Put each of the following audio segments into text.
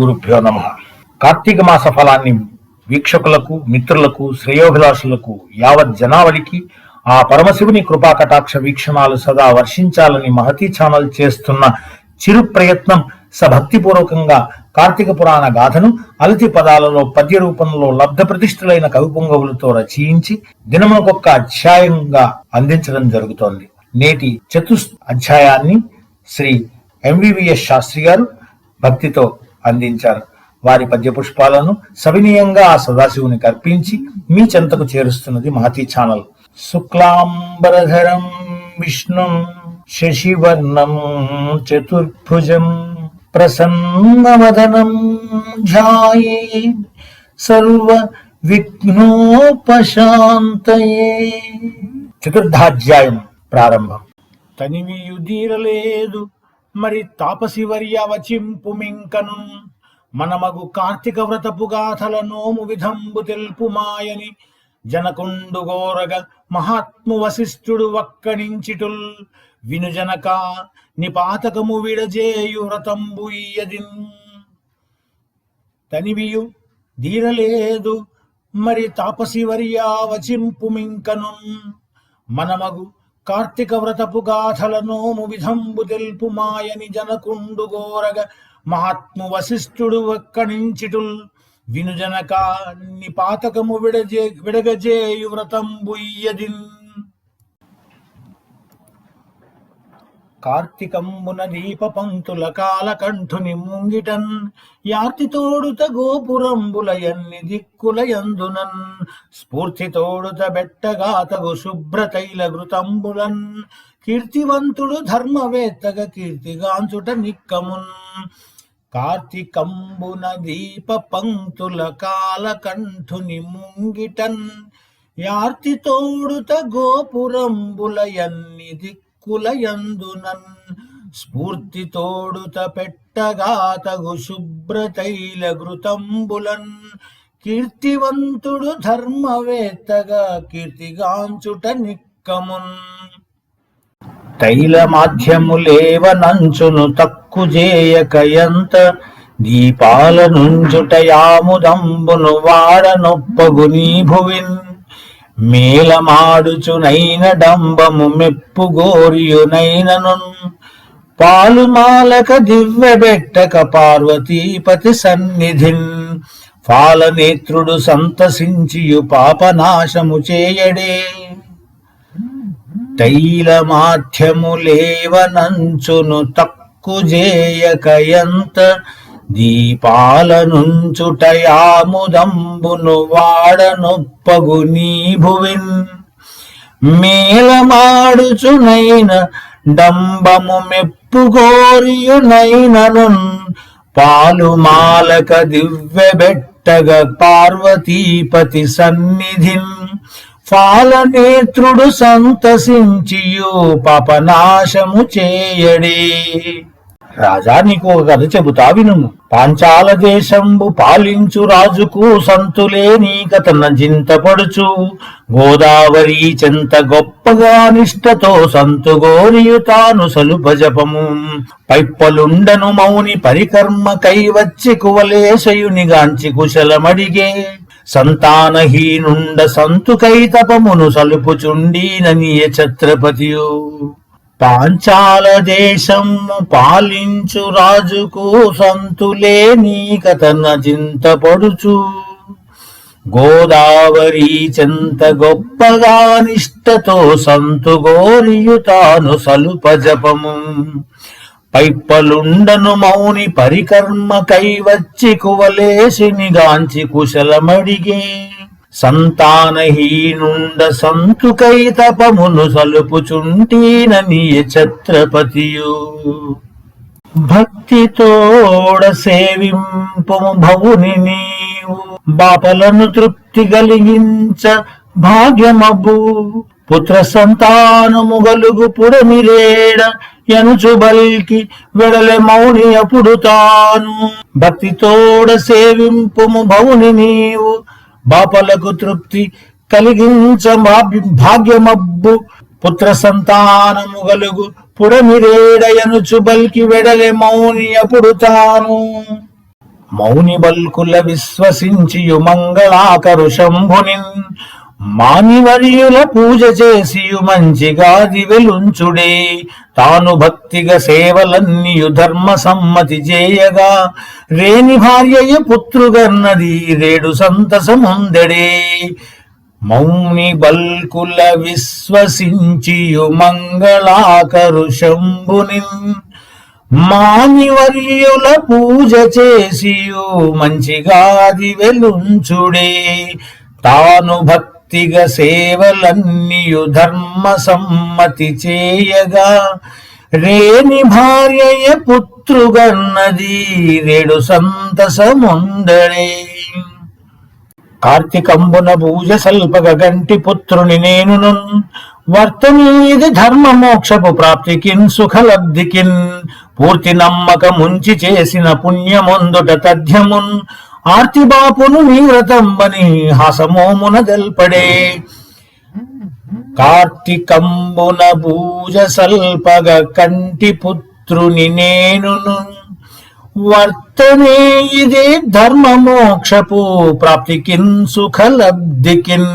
గురుభ్యో నమ. కార్తీక మాస ఫలాన్ని వీక్షకులకు మిత్రులకు శ్రేయోభిలాషులకు యావత్ జనావళికి ఆ పరమశివుని కృపా కటాక్ష వీక్షణాలు సదా వర్షించాలని మహతి ఛానల్ చేస్తున్న చిరు ప్రయత్నం సభక్తిపూర్వకంగా కార్తీక పురాణ గాథను అలతి పదాలలో పద్య రూపంలో లబ్ధ ప్రతిష్ఠులైన కవి పొంగవులతో రచయించి దినమునకొక్క అధ్యాయంగా అందించడం జరుగుతోంది. నేటి చతుస్ అధ్యాయాన్ని శ్రీ ఎంవివిఎస్ శాస్త్రి గారు భక్తితో అందించారు. వారి పద్య పుష్పాలను సవినీయంగా ఆ సదాశివునికి అర్పించి మీ చెంతకు చేరుస్తున్నది మహతి ఛానల్. శుక్లాంబరధరం విష్ణుం శశివర్ణం చతుర్భుజం ప్రసన్నవదనం ధ్యాయే సర్వ విఘ్నోపశాంతయే చతుర్థాధ్యాయం ప్రారంభం. తనివియుదీరలేదు మరి తాపసివర్య వర్యవచింపు మనమగు కార్తీక వ్రతపు గాథల నోము విధంబు తెలుపు మాయని జనకుండు గోరగ మహాత్ము వశిష్ఠుడు వక్కనించిటుల్. వినుజనక నిపాతకము విడజేయు వ్రతంబు ఇయ్యదిన్ తనివియు దీరలేదు మరి తాపసివర్యా వచింపుమింకను మనమగు కార్తీక వ్రతపు గాథల నోము విధంబు తెలుపు మాయని జనకుండు గోరగ మహాత్ము వశిష్ఠుడు వక్కణించిటుల్ వినుజనకాన్ని నిపాతకము విడజే విడగజేయు వ్రతంబుయ్యదిన్ ఇయ్యదిన్ కార్తీకంబున దీప పంతుల కాలకంఠుని ముంగిటన్ యార్తితోడుత గోపురంబులయన్ని దిక్కులయందునన్ స్ఫూర్తితోడుత దిక్కుల యందునన్ బెట్టగాతగు శుభ్రతైల ఘృతంబులన్ కీర్తివంతుడు ధర్మవేత్తగ కీర్తిగాంచుట నిక్కమున్. కార్తీకంబున దీప పంక్తుల కాలకంఠుని ముంగిటన్ యార్తితోడుత గోపురంబులయన్ని దిక్కు కులయందునన్ స్ఫూర్తి తోడుత పెట్టగా తగు శుభ్రతైల ఘృతంబులన్ కీర్తివంతుడు ధర్మవేత్తగా కీర్తిగాంచుట నిక్కమున్. తైల మాధ్యములేవ నంచును తక్కు జేయక ఎంత దీపాల నుంచుట యాముదంబును వాడనొప్పగు నీ భువిన్ మేలమాడుచునైన డంబము మెప్పు గోరియునైనను పాలు మాలక దివ్య బెట్టక పార్వతీపతి సన్నిధిన్ ఫాలనేత్రుడు సంతసించియు పాపనాశము చేయడే. తైలమాధ్యము లేవనంచును తక్కు జేయకయంత దీపాలనుంచుటయాముదంబును వాడనొప్పగు నీ భువిన్ మేలమాడుచునైన డంబము మెప్పుగోరియునైనను పాలు మాలక దివ్య పార్వతీపతి సన్నిధిన్. ఫాలనేత్రుడు సంతసించియు పాపనాశము చేయడే. రాజా నీకు ఒక కథ చెబుతా విను పాంచాల దేశంబు పాలించు రాజుకు సంతులే నీ కథన చింతపడుచు. గోదావరి చెంత గొప్పగా నిష్టతో సంతుగోనియు తాను సలుప జపము. పైప్పలుండను మౌని పరికర్మ కై వచ్చి కువలేశయునిగాంచి కుశలమడిగే. సంతానహీనుండ సంతుకై తపమును సలుపుచుండీననియ ఛత్రపతియు. పాంచాల దేశము పాలించు రాజుకు సంతులే నీ కథన చింతపడుచు గోదావరి చెంత గొప్పగా నిష్టతో సంతు గోరియు తాను సలుప జపము. పైప్పలుండను మౌని పరికర్మ కైవచ్చి కువలేసిని గాంచి కుశలమడిగే. సంతానహీనుండ సంతుకై తపమును సలుపుచుంటీనని ఛత్రపతియు భక్తితోడ సేవింపము భవుని నీవు బాపలను తృప్తి కలిగించ భాగ్యమబు పుత్ర సంతానము గలుగు పుడమిరేడ ఎనుచు బల్కి వెడలె మౌని అప్పుడు తాను. భక్తితోడ సేవింపుము భవుని నీవు బాపలకు తృప్తి కలిగించ భాగ్యమబ్బు. పుత్ర సంతానము గలుగు పుడమిరేడయనుచు బల్కి వెడలె మౌని అప్పుడు తాను. మౌని బల్కుల విశ్వసించి మంగళాకరు శంభునిన్. మానివర్యుల పూజ చేసి మంచిగా దివెలుంచుడే తాను భక్తిగా సేవలన్నీయు ధర్మ సమ్మతి చేయగా రేని భార్యయ పుత్రుగన్నది రేడు సంతసముందడే మౌని బల్కుల విశ్వసించియు మంగళాకరు శంభునిన్. మానివర్యుల పూజ చేసియు మంచిగాది వెలుంచుడే. తాను భక్తిగా సేవలన్నీయు ధర్మ సమ్మతి చేయగా రేని భార్యయ పుత్రుగన్నది రేడు సంతసముందడే కార్తీకంబున పూజ సల్పగ గంటి పుత్రుని నేను వర్తనీది ధర్మ మోక్షపు ప్రాప్తికిన్ సుఖలబ్ధికిన్ పూర్తి నమ్మకముంచి చేసిన పుణ్యమొందుట తథ్యమున్ ఆర్తిబాపును నీ వ్రతంబని హాసమోమున గల్పడే కార్తీకంబున పూజ సల్పగ కంటి పుత్రుని నేనును వర్తనే ఇదే ధర్మ మోక్షపు ప్రాప్తికిన్ సుఖలబ్ధికిన్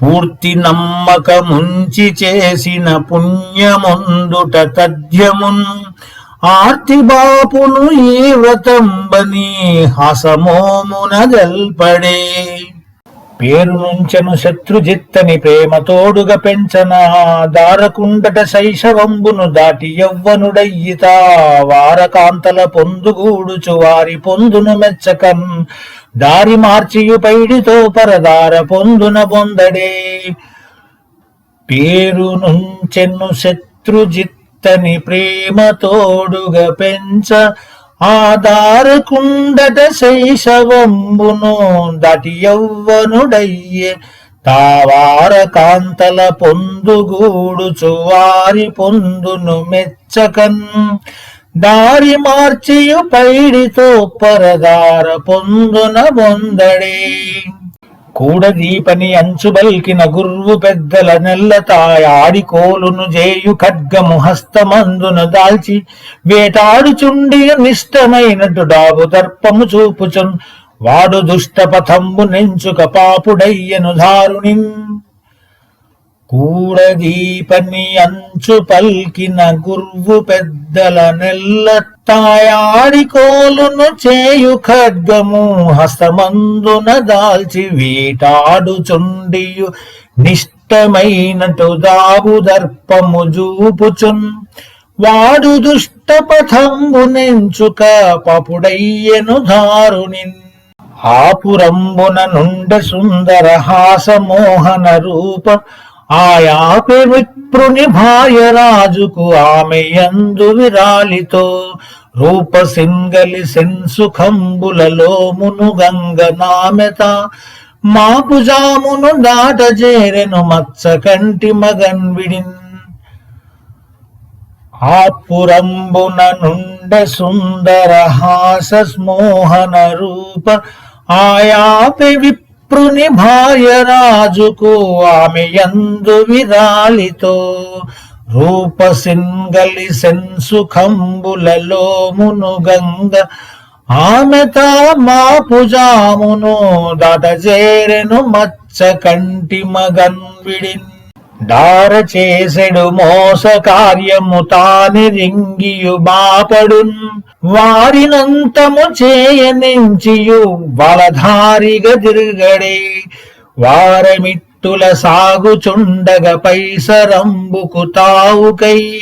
పూర్తి నమ్మకముంచి చేసిన పుణ్యముందుట తథ్యమున్ ఆర్తిబాపును ఈ వ్రతంబని హసమోమున గల్పడే పేరు నుంచెను శత్రుజిత్తని ప్రేమతోడుగా పెంచన దారకుండట శైశవంబును దాటి యవ్వనుడయ్యిత వారకాంతల పొందుగూడుచు వారి పొందును మెచ్చకన్ దారి మార్చియు పైడితో పరదార పొందున పొందడే పేరు తని శత్రుజిత్తని ప్రేమతోడుగా పెంచ ఆధారకుండట శైశవంబును దటి యౌవనుడయ్యే తావార కాంతల పొందుగూడుచు వారి పొందును మెచ్చకన్ దారి మార్చియు పైడితో పరదార పొందున బొందడే. కూడదీపని అంచు బల్కిన గుర్వు పెద్దల నెల్లతాయ ఆడికోలును జేయు ఖడ్గము హస్తమందున దాల్చి వేటాడుచుండి నిష్టమైనటు డాబు దర్పము చూపుచున్ వాడు దుష్ట పథంబు నెంచుక పాపుడయ్యను ధారుణిం కూడదీపని అంచు పల్కిన గుర్వు పెద్దల నెల్లతాయాడి కోలును చేయు ఖడ్గము హస్తమందున దాల్చి వేటాడుచుండియు నిష్టమైనటు దాబు దర్పము జూపుచున్. వాడు దుష్ట పథంబు నెంచుక పపుడయ్యను ధారునిన్. ఆపురంబున నుండ సుందర హాసమోహన రూప ఆయాపే విప్రుని భార్య రాజుకు ఆమె యందు విరాలితో రూప సింగలి సెన్సుఖంబులలో మునుగంగ నామెత మాపు జామును దాట చేరెను మత్స కంటి మగన్ విడిన్. ఆపురంబున నుండ సుందర హాస స్మోహన రూప ఆయాపి విప్ విప్రుని భార్య రాజుకు ఆమె ఎందు విరాలితో రూప సింగలి సెన్సుఖంబులలో మును గంగ. ఆమె తా మాపు జామును దాట చేరెను మచ్చ కంటి మగన్విడిన్ దార చేసెడు మోస కార్యము తాని రింగియు బాపడున్. వారినంతము చేయనించియు వలధారిగా తిరుగడే. వారమిట్టుల సాగుచుండగ పైసరంబుకు తావుకై.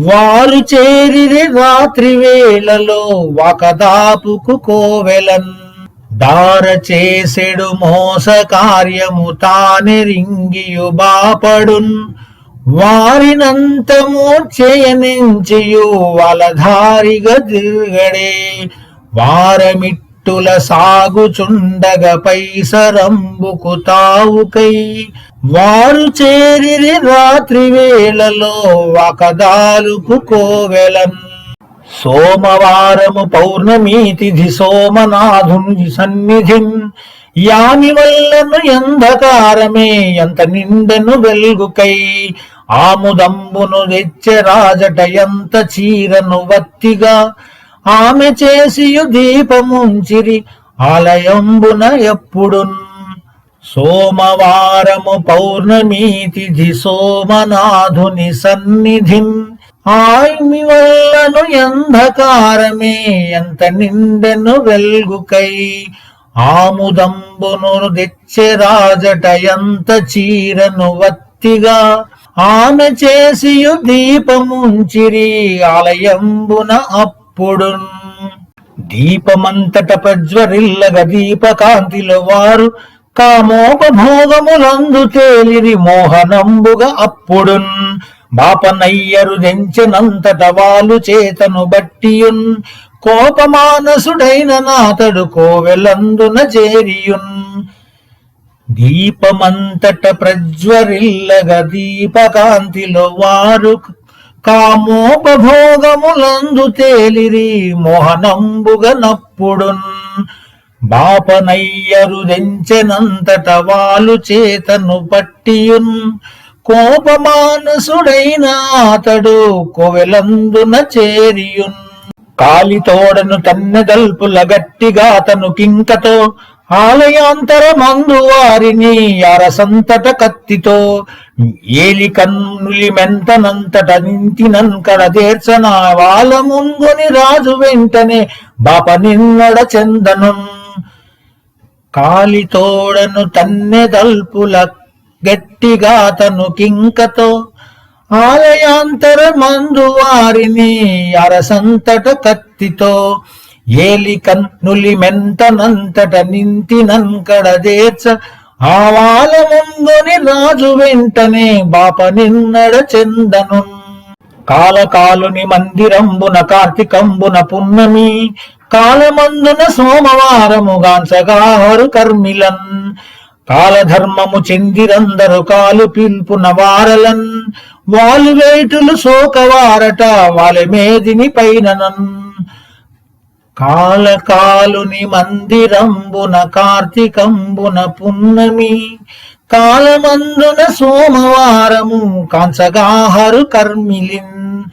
వారు చేరిరి రాత్రి వేళలో ఒకదాపుకు కోవెలన్. దార చేసెడు మోస కార్యము తానెరింగియు బాపడున్. వారినంతము చేయనించియు వలధారిగా తిరగడే వారమిట్టుల సాగుచుండగ పైసరంబుకు తావుకై వారు చేరిరి రాత్రి వేళలో ఒకదాలుకు కోవెలం సోమవారము పౌర్ణమి తిథి సోమనాథుని సన్నిధిం. యాని వల్లను ఎంధకారమే ఎంత నిండెను వెల్గుకై. ఆముదంబును తెచ్చే రాజట ఎంత చీరను వత్తిగా. ఆమె చేసియు దీపముంచిరి ఆలయంబున ఎప్పుడున్. సోమవారము పౌర్ణమి తిథి సోమనాథుని సన్నిధిం. ఆయ్మి వల్లను ఎంధకారమే ఎంత నిండెను వెల్గుకై. ఆముదంబును తెచ్చే రాజట ఎంత చీరను వత్తిగా. ఆమె చేసియు దీపముంచిరి ఆలయంబున అప్పుడు దీపమంతట ప్రజ్వరిల్లగ దీపకాంతిలో వారు కామోపభోగములందు తేలిరి మోహనంబుగా అప్పుడున్. బాపనయ్యరు దెంచెనంతట వాలు చేతను బట్టియున్ కోపమానసుడైన నాతడు కోవెలందున చేరియున్. దీపమంతట ప్రజ్వరిల్లగ దీపకాంతిలో వారు కామోపభోగములందు తేలిరి మోహనంబుగ నప్పుడున్. బాపనయ్యరు దెంచెనంతట వాలు చేతను పట్టియున్ కోపమానసుడైన అతడు కోవెలందున చేరియున్ కాలితోడను తన్నెదల్పుల గట్టిగా తను కింకతో ఆలయాంతరమందు వారిని అరసంతట కత్తితో ఏలి కన్నులి మెంతనంతట నింతినన్ కడదేర్చన వాళ్ళ ముంగుని రాజు వెంటనే బాప నిన్నడ చందనం కాలితోడను తన్నెదల్పుల గట్టిగా తను కింకతో ఆలయాంతర మందు వారిని అరసంతట కత్తితో ఏలి కన్నులి మెంతనంతట నింతినంకడదేర్చ ఆవాల ముందుని రాజు వెంటనే బాప నిన్నడ చెందను. కాలకాలుని మందిరంబున కార్తీకంబున పున్నమి కాలమందున సోమవారము గాంసగాహరు కర్మిలన్. కాలధర్మము చెందిరందరు కాలు పిల్పున వారలన్ వాలు వేటులు శోకవారట వాళ్ళ మేదిని పైననన్. కాలకాలుని మందిరంబున కార్తీకంబున పున్నమి కాలమందున సోమవారము కాంచగాహరు కర్మిలిన్.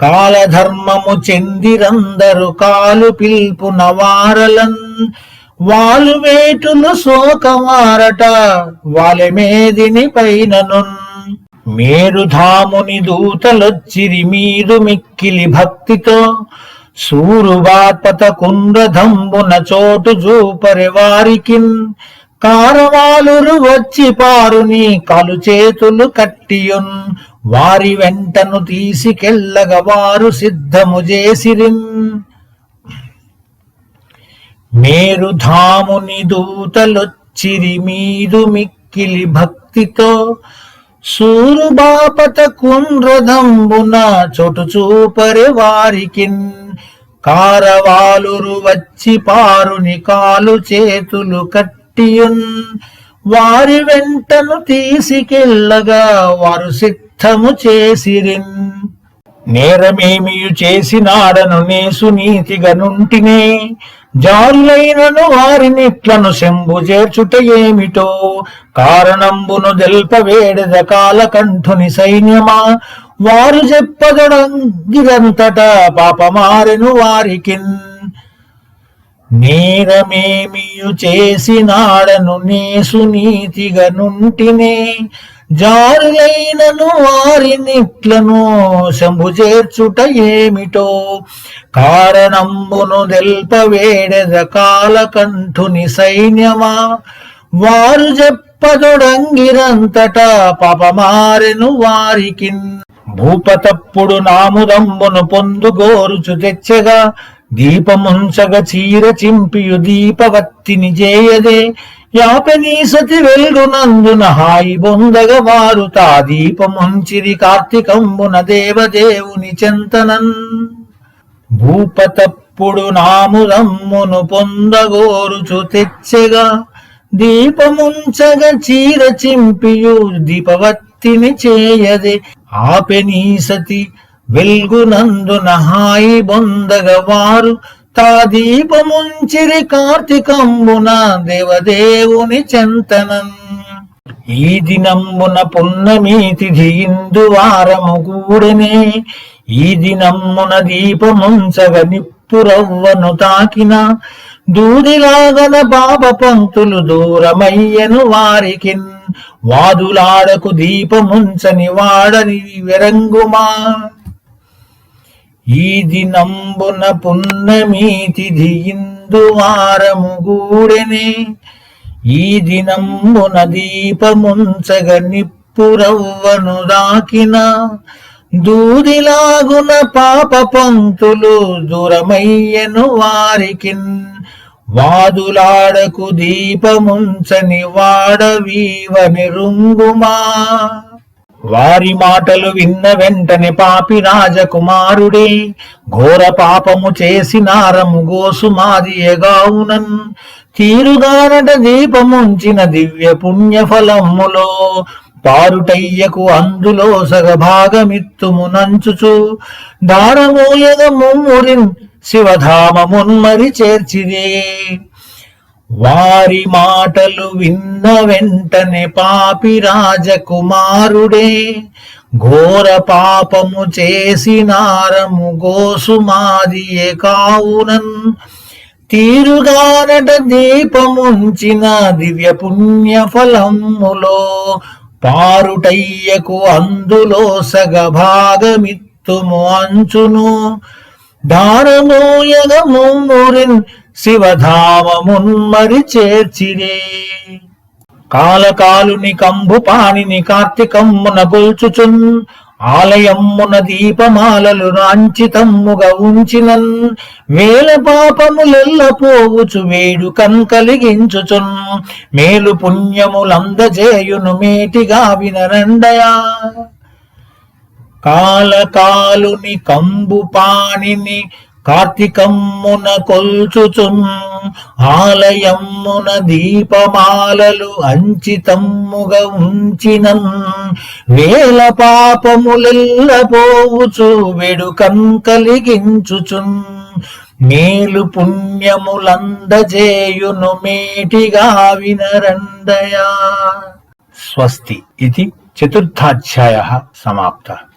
కాలధర్మము చెందిరందరు కాలు పిల్పున వారలన్ వాలు వేటును శోకమారట వాళ్ళ పైననున్. మేరుధాముని దూతలొచ్చిరి మీరు మిక్కిలి భక్తితో సూరువాత్పత కుండ్రధంబున చోటు చూపరి వారికిన్. కారవాలురు వచ్చి పారుని కాలు చేతులు కట్టియున్. వారి వెంటను తీసుకెళ్ళగ వారు సిద్ధము చేసిరిన్. మేరుధాముని దూతలొచ్చిరి మీదు మిక్కిలి భక్తితో సూరుబాపత కుండ్రదంబున చోటు చూపరి వారికిన్ కారవాలురు వచ్చి పారుని కాలు చేతులు కట్టియున్. వారి వెంటను తీసుకెళ్ళగా వారు సిద్ధము చేసిరిన్. నేరమేమియు చేసినాడను నేసు నీతిగా నుంటినే జారులైనను వారినిట్లను శంభు చేర్చుట ఏమిటో? కారణంబును దెల్పవేడద కాలకంఠుని సైన్యమా? వారు చెప్పదడంగిరంతట పాపమారెను వారికిన్. నేరమేమియు చేసినాడను నేసు నీతిగా నుంటినే జారులైనను వారినిట్లను శంభు చేర్చుట ఏమిటో? కారణంబును దెల్పవేడెద కాలకంఠుని సైన్యమా? వారు చెప్పదొడంగిరంతట పాపమారెను వారికి భూపతప్పుడు నాముదంబును పొందుగోరుచు తెచ్చగా దీపముంచగ చీర చింపియు దీపవత్తిని చేయదే యాపనీసతి వెల్గునందున హాయి బొందగ వారు తా దీపముంచిరి కార్తీకంబున దేవదేవుని చెంతనన్. భూపతప్పుడు నామురమ్మును పొందగోరుచు తెచ్చెగా దీపముంచగ చీర చింపియు దీపవత్తిని చేయదే. ఆపెనీసతి వెల్గునందున హాయి బొందగ వారు దీపముంచిరి కార్తీకంబున దేవదేవుని చెంతనన్ ఈ దినంబున పున్నమి తిథి ఇందు వారము కూడనే ఈ దినమ్మున దీపముంచగ నిప్పురవ్వను తాకిన దూదిలాగన పాప పంక్తులు దూరమయ్యను వారికిన్. వాదులాడకు దీపముంచని వాడని వెరంగుమా. ఈ దినంబున పున్నమి తిథి ఇందు వారము గూడెనే ఈ దినంబున దీపముంచగ నిప్పురవ్వను దాకిన. దూదిలాగున పాప పంతులు దూరమయ్యను వారికిన్. వాదులాడకు దీపముంచని వాడవీవని రుంగుమా వారి మాటలు విన్న వెంటనే పాపి రాజకుమారుడే ఘోర పాపము చేసినారము గోసుమాదియగావునన్ తీరుగానట దీపముంచిన దివ్య పుణ్య ఫలములో పారుటయ్యకు అందులో సగభాగమిత్తుము నంచుచు. దారమోయగ ముమ్మురిన్ శివధామమున్మరి చేర్చిదే. వారి మాటలు విన్న వెంటనే పాపి రాజకుమారుడే ఘోర పాపము చేసినారము గోసుమాదియే కావునన్. తీరుగానట దీపముంచిన దివ్య పుణ్య ఫలములో పారుటయ్యకు అందులో సగభాగమిత్తుము అంచును. దానమోయగమురిన్ శివధామమున్మరి చేర్చిరే. కాలకాలుని కంబు పానిని కార్తీకమ్మున గొల్చుచున్ ఆలయమ్మున దీపమాలలు రాంచితమ్ముగా ఉంచినన్ వేల పాపములెల్ల పోవుచు వేడుకన్ కలిగించుచున్ మేలు పుణ్యములందజేయును మేటిగా వినరండయా. కాలకాలుని కంబు పాణిని కార్తీకమ్మున కొల్చుచున్ ఆలయమ్మున దీపమాలలు అంచితమ్ముగా ఉంచినన్. వేల పాపములెల్ల పోవుచు వెడుకం కలిగించుచున్. మేలు పుణ్యములందజేయును మేటిగా వినరందయా స్వస్తి ఇది చతుర్థాధ్యాయ సమాప్త.